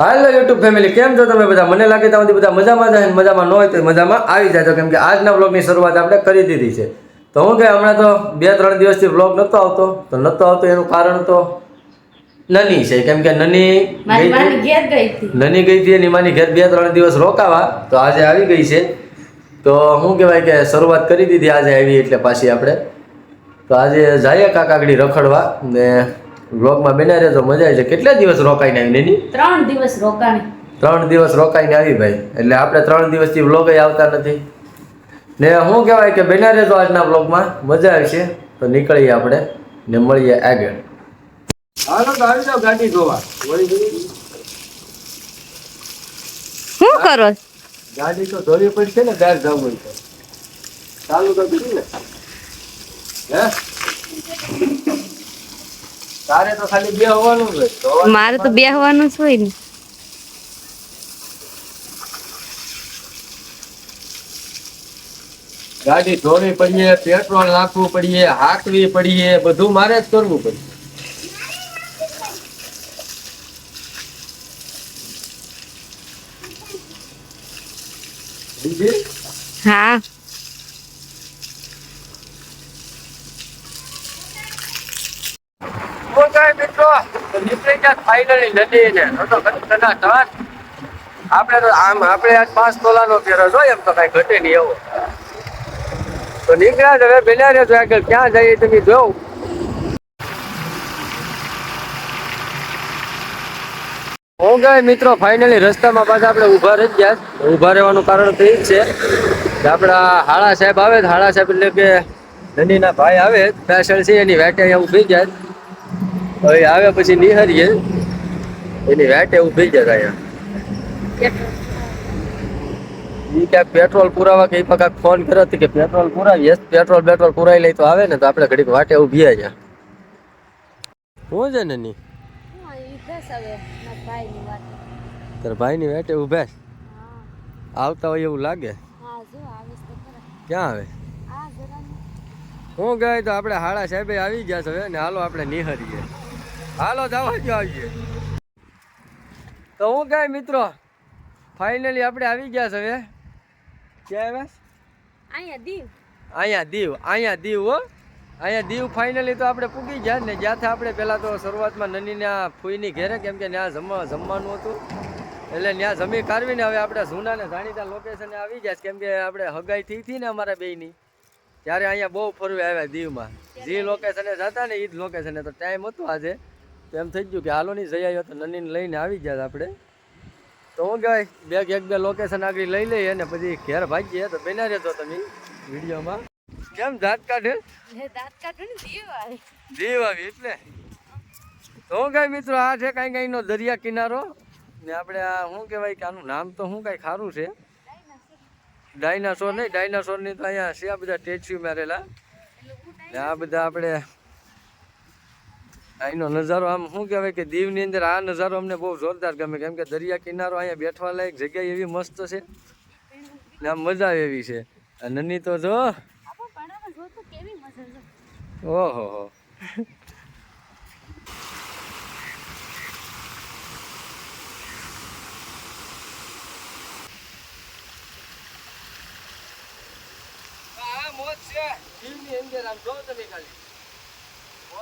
હાલો YouTube family કેમ છો તમે બધા? મને લાગે સુધી બધા મજામાં જાય મજામાં ન હોય તો મજામાં આવી જાય. તો કેમ કે આજના બ્લોગની શરૂઆત આપણે કરી દીધી છે. તો હું કે હમણાં તો બે ત્રણ દિવસથી બ્લોગ નહોતો આવતો. તો નહોતો આવતો એનું કારણ તો નની છે. કેમ કે નની નની ગઈ હતી એની માની ઘેર બે ત્રણ દિવસ રોકાવા. તો આજે આવી ગઈ છે. તો શું કહેવાય કે શરૂઆત કરી દીધી આજે આવી એટલે પાછી આપણે. તો આજે જઈએ કાકાગડી રખડવા ને બ્લોગમાં બેના રહેજો મજા આવી છે કેટલા દિવસ રોકાઈને આવી નેની ત્રણ દિવસ રોકાણી ત્રણ દિવસ રોકાઈને આવી ભાઈ. એટલે આપણે ત્રણ દિવસથી વ્લોગ આવતા નથી. ને શું કહેવાય કે બેના રહેજો આજના વ્લોગમાં મજા આવશે. તો નીકળીએ આપણે ને મળીએ આગળ. હાલો તો આવી જાવ ગાડી જોવા. શું કરો? ગાડી તો ધોવી પડશે ને બહાર જવું હોય તો. ચાલુ તો કરી ને? હે? તારે તો ખાલી બે હોવાનું જ હોય. મારે તો બેહવાનું જ હોય ને. ગાડી ધોવી પડીએ પેટ્રોલ નાખવું પડીએ હાકવી પડીએ બધું મારે જ કરવું પડે? હા શું કાંઈ મિત્રો તો નીકળી ગયા ફાઇનલી નદી ને તો ઘટના ઘણી આપણે તો આમ, આપણે આજ પાંચ તોલાનો ફેરો જો એમ તો કાંઈ ઘટે નહીં એવો. તો નીકળ્યા જ હવે બેના રહેજો આગળ. ક્યાં જઈએ તમે જોઉં હું ગઈ મિત્રો ફાઇનલી રસ્તામાં પાછા આપણે ઊભા રહી ગયા ઊભા રહેવાનું કારણ તો એ જ છે કે આપણા હાળા સાહેબ આવે હાળા સાહેબ એટલે કે નદીના ભાઈ આવે સ્પેશિયલ છે, એની વેટે એવું થઈ જાય હવે આવ્યા પછી નિહારીએ. એની વેટે ઊભી જાય અહીંયા. ક્યાંક પેટ્રોલ પુરાવા કે ઈ કાંઈક ફોન કર્યો હતો કે પેટ્રોલ પુરાવીએ પેટ્રોલ પેટ્રોલ પુરાવી લઈ તો આવે ને તો આપણે ઘડીક વાટે ઊભી આવ્યા શું છે ને ની? તારા ભાઈની વેટે વાટે ઊભા આવતા હોય એવું લાગે? ક્યાં આવે? હું ગઈ તો આપણે હાડા સાહેબે આવી ગયા છે ને હાલો આપણે નિહારીએ. હાલો જવા જો આવીએ. તો હું કઈ મિત્રો ફાઇનલી આપણે આવી ગયા છે હવે. ક્યાં આવ્યા? અહીંયા દીવ. અહીંયા દીવ અહીંયા દીવ હો. અહીંયા દીવ ફાઇનલી તો આપણે પૂગી ગયા ને. જ્યાંથી આપણે પહેલાં તો શરૂઆતમાં નનીને આ ફૂઈની ઘેરે કેમ કે ત્યાં જમવા જમવાનું હતું. એટલે ત્યાં જમી કાઢવીને હવે આપણે જૂના ને જાણીતા લોકેશને આવી ગયા છે. કેમ કે આપણે હગાઈ થઈ હતી ને અમારા બેયની. ત્યારે અહીંયા બહુ ફરવા આવ્યા દીવમાં. જે લોકેશને જતા ને એ જ લોકેશને. તો ટાઈમ હતો આજે. તો એમ થઈ ગયું કે હાલો નહીં જઈ આવ્યો તો નનીને લઈને આવી ગયા આપણે. તો હું કહેવાય બે એક બે લોકેશન આગળ લઈ લઈએ ને પછી ઘેર ભાગીએ. તો બેના રહેતો તમે વિડીયોમાં. કેમ દાંત કાઢે? દાંત કાઢે ને દીવ આવે જીવ આવી એટલે? તો હું કઈ મિત્રો આ છે કાંઈ કાંઈનો દરિયા કિનારો. ને આપણે આ શું કહેવાય કે આનું નામ તો શું કાંઈ ખારું છે? ડાયનાસોર નહીં ડાયનાસોરની તો અહીંયા છે આ બધા સ્ટેચ્યુ મારેલા. ને આ બધા આપણે અહીંનો નજારો આમ શું કહેવાય કે દીવની અંદર આ નજારો અમને બહુ જોરદાર ગમે કેમ કે દરિયા કિનારો અહીંયા બેઠવા લાયક જગ્યા એવી મસ્ત છે. ને આમ મજા એવી છે. નની તો જો. ઓહો હો. આ મોજ છે. દીવની અંદર આમ જો તમે ખાલી.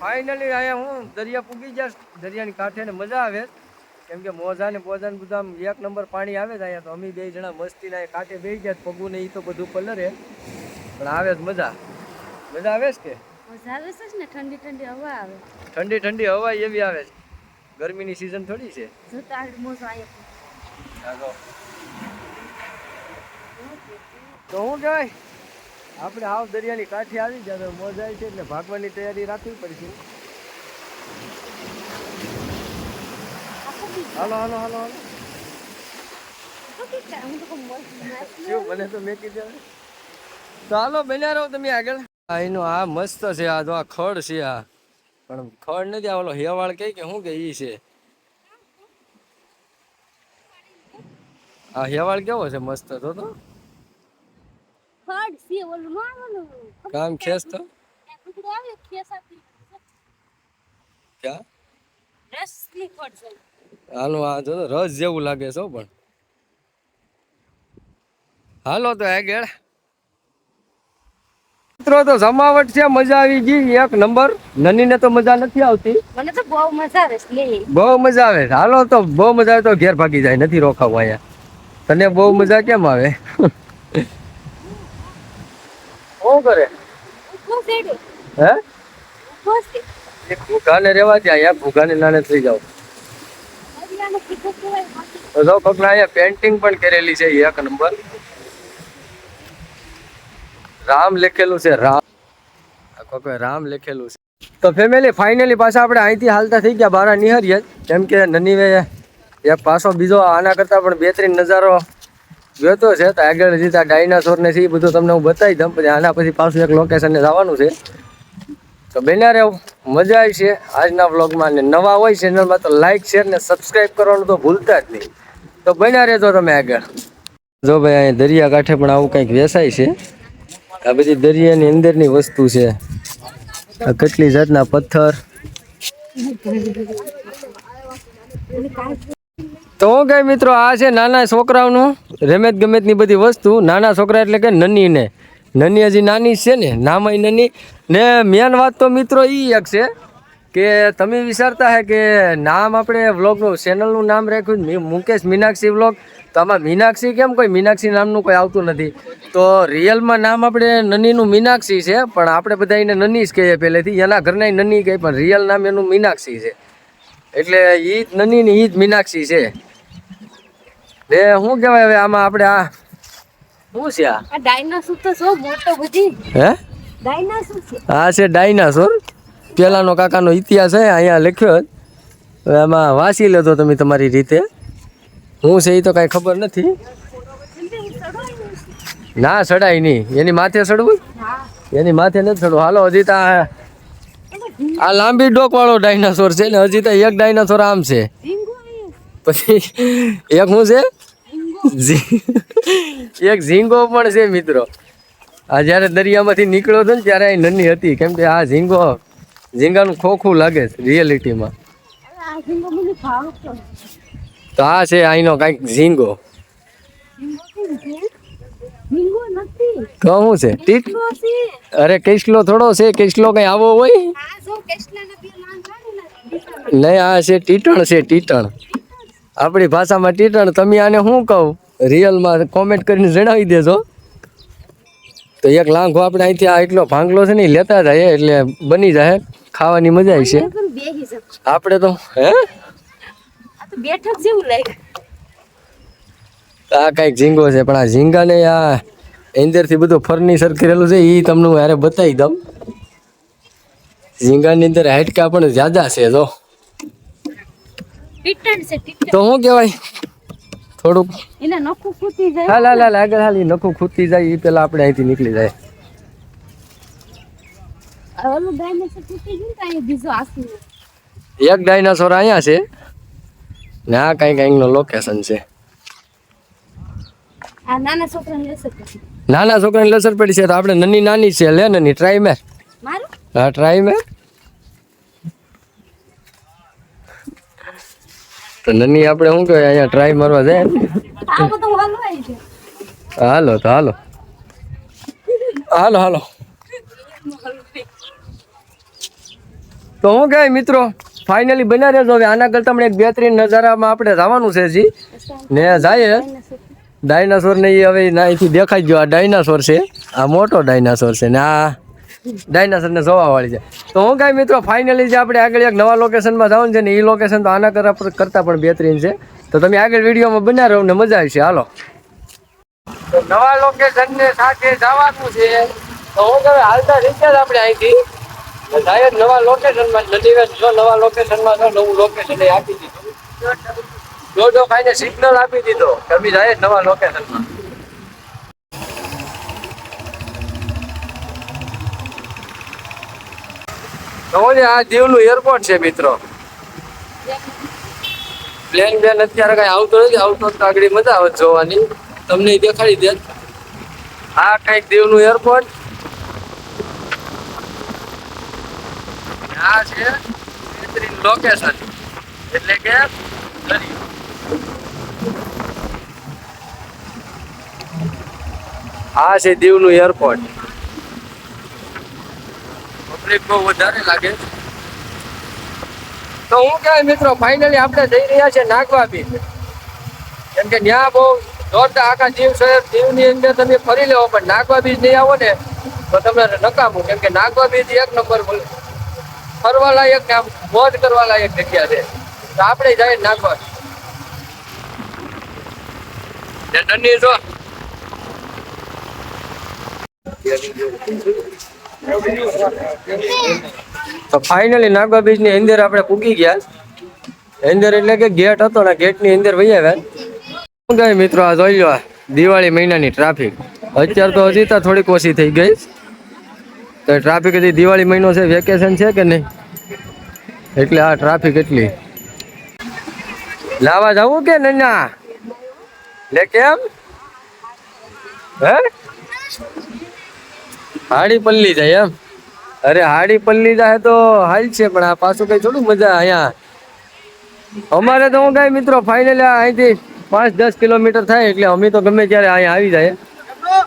ફાઇનલી અહીંયા હું દરિયા પૂગી જાશ. દરિયાની કાંઠે ને મજા આવે. કેમ કે મોજા ને બોજા ને બધા એક નંબર પાણી આવે છે અહીંયા તો અમે બે જણા મસ્તી ના કાંઠે બે ગયા પગું ને એ તો બધું પલરે. પણ આવે જ મજા. મજા આવે છે કે? મજા આવે છે ને ઠંડી ઠંડી હવા આવે. ઠંડી ઠંડી હવા એવી આવે છે. ગરમીની સિઝન થોડી છે. જોતા મોજો આવ્યો તો હું કહેવાય આપણે આવ દરિયાની કાંઠે આવી જાય મોજા આવી છે એટલે ભાગવાની તૈયારી રાખવી પડશે. હાલો હાલો હાલો હાલો. મને તો મેં કીધું તો હાલો, બન્યા રહો તમે આગળ. આ આ મસ્ત છે, આ તો આ ખડ છે આ. પણ ખડ નથી, આ ઓલો કે શું કે ઈ છે? આ હેવાળ કેવો છે, મસ્ત તો તો ફળ છે ઓલું નો આવેલું કામ ખેસ તો? ક્યાં? રસની ફળ છે આનું આ જો રસ જેવું લાગે છે પણ. હાલો તો આગળ. મિત્રો તો જમાવટ છે મજા આવી ગઈ. એક નંબર. નનીને તો મજા નથી આવતી. મને તો બહુ મજા આવે બહુ મજા આવે હાલો તો બહુ મજા આવે તો ઘેર ભાગી જાય નથી રોકાવું અહીંયા. તને બહુ મજા કેમ આવે? શું કરે? હે? છે ભૂખાને દે, અહીંયા ભૂખાને નાને થઈ જાવ પેન્ટિંગ પણ કરેલી છે, એક નંબર રામ લખેલું છે, રામ. રામ લખેલું છે. તો ફેમિલી ફાઇનલી પાછા આપણે અહીંથી હાલતા થઈ ગયા, બારા નિહરીએ. કેમ કે નનીવે એક પાછો બીજો આના કરતાં પણ બે ત્રણ નજારો જોતો છે તો આગળ જીતા ડાયનાસોર ને છે એ બધું તમને હું બતાવી દઉં. પછી આના પછી પાછું એક લોકેશનને જવાનું છે. તો બેના રહેવું મજા આવી છે આજના વ્લોગમાં ને નવા હોય ચેનલમાં તો લાઈક શેર ને સબસ્ક્રાઈબ કરવાનું તો ભૂલતા જ નહીં. તો બન્યા રહેજો તમે આગળ. જો ભાઈ અહીં દરિયા કાંઠે પણ આવું કંઈક વેસાય છે. આ બધી દરિયાની અંદરની વસ્તુ છે. આ કેટલી જાતના પથ્થર. તો કઈ મિત્રો, આ છે નાના છોકરાઓનું રમત ગમતની બધી વસ્તુ. નાના છોકરા એટલે કે નની ને નની હજી નાની છે ને, નામય નની. ને મેન વાત તો મિત્રો એ એક છે કે તમે વિચારતા હે કે નામ આપણે વ્લોગનું, ચેનલનું નામ રાખ્યું મુકેશ મીનાક્ષી વ્લોગ. તો આમાં મીનાક્ષી કેમ કોઈ? મીનાક્ષી નામનું કોઈ આવતું નથી. તો રિયલમાં નામ આપણે નનીનું મીનાક્ષી છે, પણ આપણે બધા એને નની જ કહીએ પહેલેથી. એના ઘરના નની કહે પણ રિયલ નામ એનું મીનાક્ષી છે. એટલે ઈ જ નની ને ઈ જ મીનાક્ષી છે. ને શું કહેવાય હવે આમાં આપણે આ શું છે આ? ડાયનાસોર તો સો મોટો બધી હે? ડાયનાસોર છે. આ છે ડાયનાસોર પેલાનો કાકાનો ઇતિહાસ છે અહીંયા લખ્યો હવે આમાં વાંચી લેતો તમે તમારી રીતે. હું છે એ તો કાંઈ ખબર નથી. ના સડાય નહીં. એની માથે ચડવું એની માથે નથી ચડવું હાલો હજી તો આ લાંબી ડોક વાળો ડાયનાસોર છે ને હજી તો એક ડાયનાસોર આમ છે. પછી એક શું છે? એક ઝીંગો પણ છે મિત્રો. આ જ્યારે દરિયામાંથી નીકળ્યો હતો ને ત્યારે અહીં નન્ની હતી. કેમ કે આ ઝીંગો ઝીંગાનું ખોખું લાગે છે રિયલિટીમાં તો આ છે અહીંનો કાંઈક ઝીંગો. કહું છે? ટીટ? અરે કેસલો થોડો છે? કેસલો કઈ આવો હોય? નહીં આ છે ટીટણ છે ટીટણ. આપણી ભાષામાં ટીટણ તમે આને શું કહું? રિયલમાં કોમેન્ટ કરીને જણાવી દેજો. તો એક લાંઘો આપણે અહીંથી આ એટલો ભાંગલો છે ને લેતા જાય એટલે બની જાય. ખાવાની મજા આવી છે. આપણે તો હે? આ બેઠક જેવું લાગે આ કાંઈક ઝીંગો છે પણ આ ઝીંગાને આ અંદરથી બધું ફર્નિચર કરેલું છે એ તમને હું યારે બતાવી દઉં. ઝીંગાની અંદર હાડકા પણ જ્યાદા છે જો. ટીટણ છે ટીટણ તો શું કહેવાય? થોડુંક. એને નખું ફૂટી જાય. હાલ હાલ આગળ હાલ નખું ખૂટતી જાય એ પેલા આપણે અહીંથી નીકળી જાય. ઓલું ડાયનાસોર ગયું તો અહીંયા બીજો આસુ એક ડાયનાસોર અહીંયા છે ને આ કાંઈ કઈ નો લોકેશન છે. આ નાના છોકરાને લેશે પછી નાના છોકરાને લસર પડી છે તો આપણે નની નાની છે લે નની ટ્રાય મેર. મારું? હા ટ્રાય મેર. તો નની આપણે શું કહેવાય અહીંયા ટ્રાય મારવા જાય હાલો તો હાલો હાલો. હાલો તો હું કહેવાય મિત્રો ફાઇનલી બન્યા રહેજો. હવે આના કરતાં પણ એક બે ત્રણ નજારામાં આપણે જવાનું છે જી ને જાય ડાયનાસોર ને એ હવે ના અહીંથી દેખાઈ ગયો. આ ડાયનાસોર છે. આ મોટો ડાયનાસોર છે ને આ ડાયનાસોર ને જોવા વાળી છે. તો હું કાંઈ મિત્રો ફાઇનલી જે આપણે આગળ એક નવા લોકેશનમાં જવાનું છે ને એ લોકેશન તો આના કરતા પણ બહેતરીન છે. તો તમે આગળ વિડીયોમાં બનાવો ને મજા આવશે. હાલો. તો નવા લોકેશન ને સાથે જવાનું છે. તો હું કહે હાલતા થઈ જ આપણે અહીંથી જાય નવા લોકેશનમાં નથી જો નવા લોકેશનમાં જો નવું લોકેશન આપી દીધું. જો જો ખાઈને સિગ્નલ આપી દીધો અમે જાય નવા લોકેશનમાં તો આ દીવનું એરપોર્ટ છે મિત્રો. પ્લેન બેન અત્યારે કઈ આવતો નથી, આવતો તો આગળ મજા આવે જોવાની. તમને દેખાડી દે. આ કંઈક દીવનું એરપોર્ટ આ છે લોકેશન એટલે કે. આ છે દીવનું એરપોર્ટ પબ્લિક બહુ વધારે લાગે. તો હું કહેવાય મિત્રો ફાઇનલી આપણે જઈ રહ્યા છે નાગવા બીચ કેમ કે ત્યાં બહુ જોરદાર આખા જીવ શહેર જીવની અંદર તમે ફરી લેવો પણ નાગવા બીચ નહીં આવો ને તો તમને નકામું. કેમ કે નાગવા બીચ એક નંબર ફરવા લાયક ને આમ મોજ કરવા લાયક જગ્યા છે. તો આપણે જાય નાગવા નન્હી જો. તો ફાઇનલી નાગવા બીચની અંદર આપણે પૂગી ગયા. અંદર એટલે કે ગેટ હતો ને ગેટની અંદર વહી આવ્યા. શું મિત્રો, આ જોઈ લો દિવાળી મહિનાની ટ્રાફિક અત્યારે તો હજી તો થોડીક ઓછી થઈ ગઈ. તો ટ્રાફિક હજી દિવાળી મહિનો છે વેકેશન છે કે નહીં? એટલે આ ટ્રાફિક એટલી. લાવા જવું કે નન્ના લે કેમ? હે? હાડી પલ્લી જાય એમ? અરે હાડી પલ્લી જાય તો હાલ છે, પણ આ પાછું કઈ થોડું મજા અહીંયા. અમારે તો હું કઈ મિત્રો ફાઇનલ અહીંથી પાંચ દસ કિલોમીટર થાય એટલે અમે તો ગમે ત્યારે અહીંયા આવી જાય.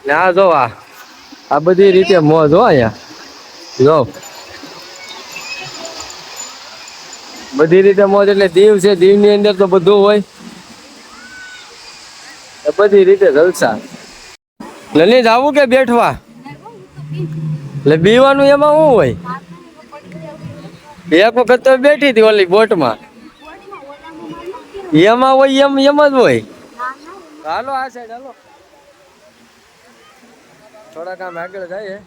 ને આ જો આ બધી રીતે મોજ હો અહીંયા. જો. બધી રીતે મોજ એટલે દીવ છે, દીવની અંદર તો બધું હોય. બધી રીતે જલસા. લલિત, આવું કે બેઠવા? એટલે બીવાનું એમાં શું હોય? એક વખત તો બેઠી હતી ઓલી બોટમાં. એમાં હોય એમ એમ જ હોય. હાલો, આ સાઈડ હાલો. થોડાક આમ આગળ જાય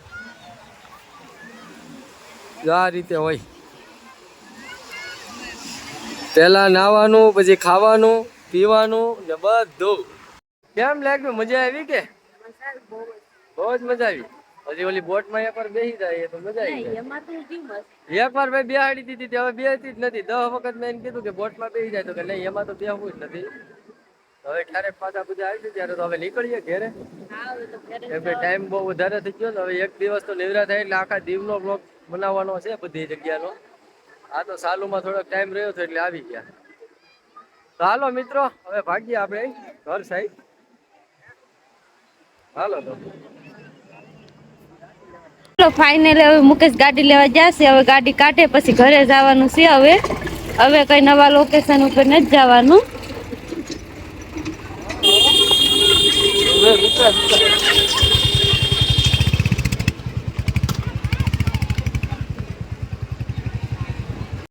આ રીતે હોય. પેલા નાવાનું, પછી ખાવાનું, પીવાનું ને બધું. કેમ લાગ્યું? મજા આવી કે? બહુ જ મજા આવી. હજી ઓલી બોટમાં એકવાર બેસી જાય તો મજા આવી જાય. એકવાર ભાઈ બેહાડી દીધી હવે બેસતી જ નથી. દસ વખત મેં કીધું કે બોટમાં બેસી જાય તો કે નહીં એમાં તો બેહવું જ નથી. હવે ક્યારેક પાછા બધા આવી ત્યારે તો હવે નીકળીએ ઘેરે. કેમ કે ટાઈમ બહુ વધારે થઈ ગયો ને હવે એક દિવસ તો નિવરા થાય એટલે આખા દીવનો બ્લોક બનાવવાનો છે બધી જગ્યાનો. આ તો સાલુમાં થોડોક ટાઈમ રહ્યો હતો એટલે આવી ગયા. તો હાલો મિત્રો હવે ભાગીએ આપણે ઘર સાઈડ હાલો તો. ચલો ફાઇનલ હવે મુકેશ ગાડી લેવા જશે હવે ગાડી કાઢે પછી ઘરે જવાનું છે હવે હવે કઈ નવા લોકેશન ઉપર નથી જવાનું.